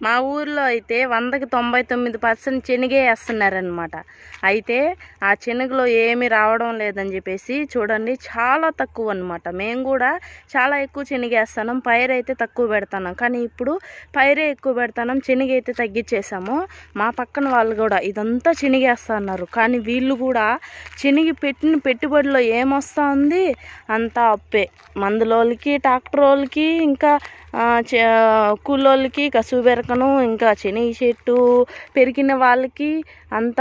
మా ఊర్లో అయితే వందకి తొంభై తొమ్మిది పర్సెంట్ శనిగే వేస్తున్నారనమాట అయితే ఆ శనగలో ఏమీ రావడం లేదని చెప్పేసి చూడండి చాలా తక్కువ అనమాట మేము కూడా చాలా ఎక్కువ శనగేస్తున్నాం పైరు అయితే తక్కువ పెడతాం కానీ ఇప్పుడు పైరే ఎక్కువ పెడతాం శనగ అయితే తగ్గించేసాము మా పక్కన వాళ్ళు కూడా ఇదంతా శనగేస్తున్నారు కానీ వీళ్ళు కూడా శనగ పెట్టిన పెట్టుబడిలో ఏమొస్తుంది? అంతా అప్పే. మందులోళ్ళకి ట్రాక్టర్ వాళ్ళకి ఇంకా కూలోళ్ళకి కసుబెరకను ఇంకా శనగ చెట్టు పెరిగిన వాళ్ళకి అంత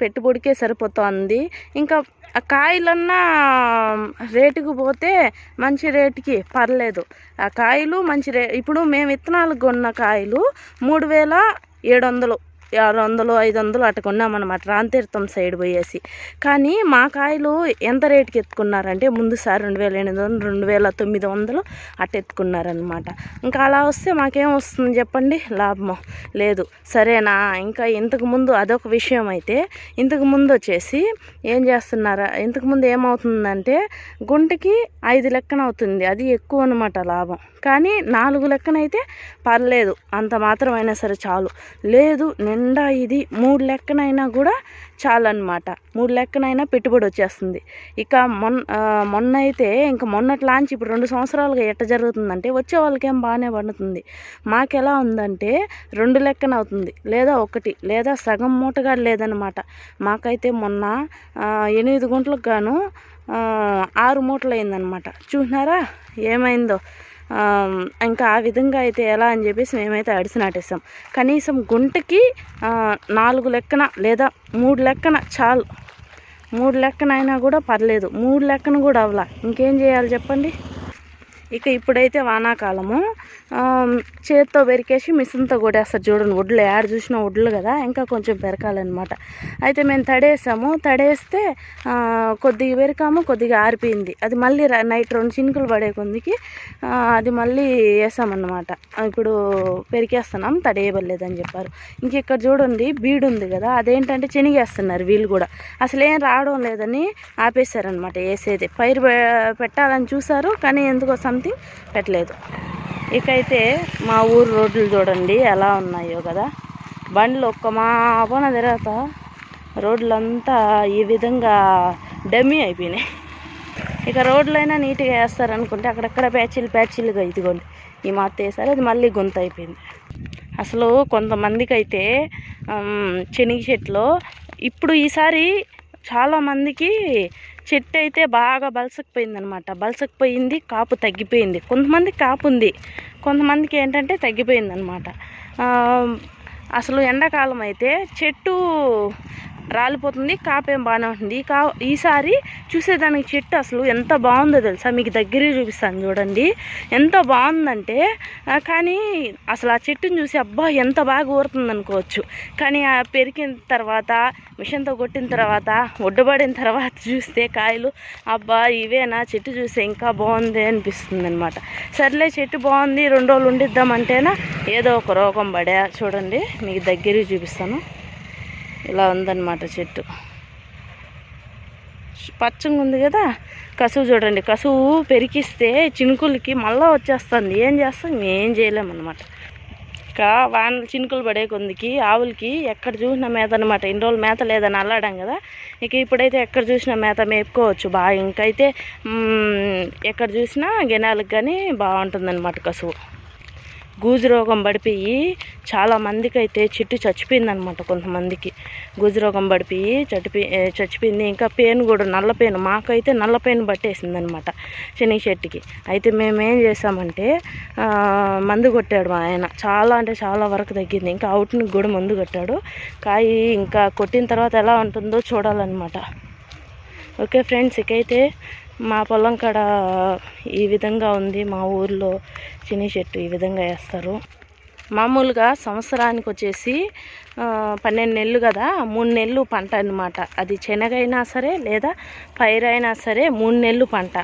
పెట్టుబడికే సరిపోతుంది. ఇంకా ఆ కాయలన్నా రేటుకు పోతే మంచి రేటుకి పర్లేదు. ఆ కాయలు మంచి రే ఇప్పుడు మేము విత్తనాలు కొన్న కాయలు మూడు వేల ఏడు వందలు. ఆరు వందలు ఐదు వందలు అట్ట కొన్నామన్నమాట. రాంతీర్థం సైడ్ పోయేసి. కానీ మా కాయలు ఎంత రేటుకి ఎత్తుకున్నారంటే ముందుసారి రెండు వేల ఎనిమిది వందలు రెండు వేల తొమ్మిది వందలు అట్ట ఎత్తుకున్నారనమాట ఇంకా అలా వస్తే మాకేం వస్తుంది చెప్పండి? లాభము? లేదు. సరేనా? ఇంకా ఇంతకు ముందు అదొక విషయం అయితే ఇంతకు ముందు వచ్చేసి ఏం చేస్తున్నారా? ఇంతకు ముందు ఏమవుతుందంటే గుంటకి ఐదు లెక్కన అవుతుంది. అది ఎక్కువ అనమాట లాభం. కానీ నాలుగు లెక్కనైతే పర్లేదు. అంత మాత్రమైనా సరే చాలు. లేదు నేను ఎండ ఇది మూడు లెక్కనైనా కూడా చాలన్నమాట. మూడు లెక్కనైనా పెట్టుబడి వచ్చేస్తుంది. ఇక మొన్న మొన్న అయితే ఇంకా మొన్నట్లాంచి ఇప్పుడు రెండు సంవత్సరాలుగా ఎట్ట జరుగుతుందంటే వచ్చే వాళ్ళకేం బాగానే పండుతుంది. మాకెలా ఉందంటే రెండు లెక్కన అవుతుంది. లేదా ఒకటి లేదా సగం మూటగా లేదనమాట మాకైతే మొన్న ఎనిమిది గుంటలకు గాను ఆరు మూటలు అయిందనమాట చూసినారా? ఏమైందో? ఇంకా ఆ విధంగా అయితే ఎలా అని చెప్పేసి మేమైతే అడిసి నాటేస్తాం కనీసం గుంటకి నాలుగు లెక్కన లేదా మూడు లెక్కన చాలు. మూడు లెక్కన అయినా కూడా పర్లేదు. మూడు లెక్కన కూడా అవలా ఇంకేం చేయాలి చెప్పండి? ఇక ఇప్పుడైతే వానాకాలము. చేత్తో పెరికేసి మిషన్తో కొట్టేస్తారు చూడండి వడ్లు యాడ చూసినా వడ్లు కదా ఇంకా కొంచెం పెరకాలన్నమాట అయితే మేము తడేసాము తడేస్తే కొద్దిగా పెరికాము కొద్దిగా ఆరిపోయింది. అది మళ్ళీ నైట్ రెండు చినుకులు పడే కొందికి అది మళ్ళీ వేసామన్నమాట. ఇప్పుడు పెరికేస్తున్నాం తడేయబడలేదని చెప్పారు. ఇంక ఇక్కడ చూడండి బీడు ఉంది కదా అదేంటంటే చెనిగేస్తున్నారు వీళ్ళు కూడా. అసలు ఏం రావడం లేదని ఆపేశారనమాట వేసేది. పైరు పె- పెట్టాలని చూసారు కానీ ఎందుకో సంథింగ్ పెట్టలేదు. ఇకైతే మా ఊరు రోడ్లు చూడండి ఎలా ఉన్నాయో కదా. బండ్లు ఒక్క మాపన తర్వాత రోడ్లంతా ఈ విధంగా డమ్మీ అయిపోయినాయి. ఇక రోడ్లైనా నీట్గా వేస్తారనుకుంటే అక్కడక్కడ ప్యాచీలు ప్యాచీలుగా ఇదిగోండి. ఈ మాత వేసారు అది మళ్ళీ గొంత అయిపోయింది. అసలు కొంతమందికి అయితే శనగ చెట్లు ఇప్పుడు ఈసారి చాలామందికి చెట్టు అయితే బాగా బలసకపోయిందనమాట. బలసకపోయింది కాపు తగ్గిపోయింది. కొంతమంది కాపు ఉంది కొంతమందికి ఏంటంటే తగ్గిపోయిందనమాట. అసలు ఎండాకాలం అయితే చెట్టు రాలిపోతుంది కాపేం బాగానే ఉంటుంది. కా ఈసారి చూసేదానికి చెట్టు అసలు ఎంత బాగుందో తెలుసా? మీకు దగ్గరే చూపిస్తాను చూడండి. ఎంత బాగుందంటే కానీ అసలు ఆ చెట్టుని చూసి అబ్బా ఎంత బాగా ఊరుతుంది అనుకోవచ్చు. కానీ ఆ పెరిగిన తర్వాత మిషన్తో కొట్టిన తర్వాత ఒడ్డబడిన తర్వాత చూస్తే కాయలు అబ్బా ఇవేనా? చెట్టు చూస్తే ఇంకా బాగుంది అనిపిస్తుంది అనమాట సర్లే చెట్టు బాగుంది రెండు రోజులు ఉండిద్దామంటేనా ఏదో ఒక రోగం పడా చూడండి మీకు దగ్గరికి చూపిస్తాను. ఇలా ఉందన్నమాట చెట్టు. పచ్చగా ఉంది కదా? కసువు చూడండి కసువు పెరికిస్తే చినుకులకి మళ్ళీ వచ్చేస్తుంది. ఏం చేస్తాం? ఏం చేయలేమన్నమాట. ఇంకా వానలు చినుకులు పడే కొందికి ఆవులకి ఎక్కడ చూసినా మేత అనమాట ఇన్ని రోజులు మేత లేదని అల్లాడాం కదా? ఇక ఇప్పుడైతే ఎక్కడ చూసినా మేత మేపుకోవచ్చు బాగా. ఇంకైతే ఎక్కడ చూసినా గెనాలకు కానీ బాగుంటుంది అనమాట కసువు. గూజు రోగం పడిపోయి చాలా మందికి అయితే చిట్టు చచ్చిపోయిందనమాట కొంతమందికి. గూజు రోగం పడిపోయి చచ్చిపోయి చచ్చిపోయింది. ఇంకా పెయిన్ కూడా నల్ల పెయిన్. మాకైతే నల్ల పెయిన్ పట్టేసిందనమాట శనగ చెట్టుకి అయితే మేము ఏం చేసామంటే మందు కొట్టాడు మా ఆయన. చాలా అంటే చాలా వరకు తగ్గింది. ఇంకా అవుట్ని కూడా మందు కొట్టాడు. కాయి ఇంకా కొట్టిన తర్వాత ఎలా ఉంటుందో చూడాలన్నమాట. ఓకే ఫ్రెండ్స్ ఇకైతే మా పొలం కాడ ఈ విధంగా ఉంది మా ఊర్లో. చిన్ని చెట్టు ఈ విధంగా వేస్తారు. మామూలుగా సంవత్సరానికి వచ్చేసి పన్నెండు నెలలు కదా మూడు నెలలు పంట అనమాట అది శనగైనా సరే లేదా పైరైనా సరే మూడు నెలలు పంట.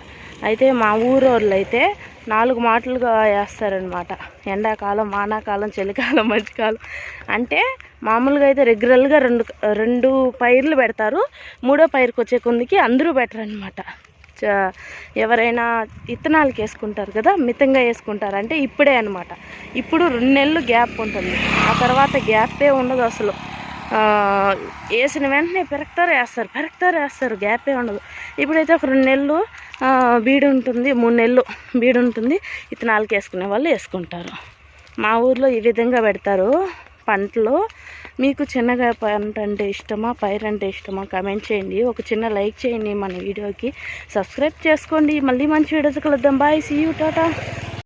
అయితే మా ఊరోళ్ళు అయితే నాలుగు మాటలుగా వేస్తారనమాట ఎండాకాలం వానాకాలం చలికాలం మధ్యకాలం. అంటే మామూలుగా అయితే రెగ్యులర్గా రెండు రెండు పైర్లు పెడతారు. మూడో పైరుకి వచ్చే కొందికి అందరూ పెట్టరు అనమాట ఎవరైనా ఇత్తనాలకి వేసుకుంటారు కదా మితంగా వేసుకుంటారు. అంటే ఇప్పుడే అనమాట ఇప్పుడు రెండు నెలలు గ్యాప్ ఉంటుంది. ఆ తర్వాత గ్యాపే ఉండదు అసలు. వేసిన వెంటనే పెరక్తారు వేస్తారు. పెరక్తారు వేస్తారు. గ్యాపే ఉండదు. ఇప్పుడైతే ఒక రెండు నెలలు బీడు ఉంటుంది. మూడు నెలలు బీడు ఉంటుంది. ఇత్తనాలకి వేసుకునే వాళ్ళు వేసుకుంటారు. మా ఊర్లో ఈ విధంగా పెడతారు. పంటలో మీకు చిన్నగా పంట అంటే ఇష్టమా? పైరు అంటే ఇష్టమా? కామెంట్ చేయండి. ఒక చిన్న లైక్ చేయండి మన వీడియోకి. సబ్స్క్రైబ్ చేసుకోండి. మళ్ళీ మంచి వీడియోస్ కలుద్దాం. Bye see you tata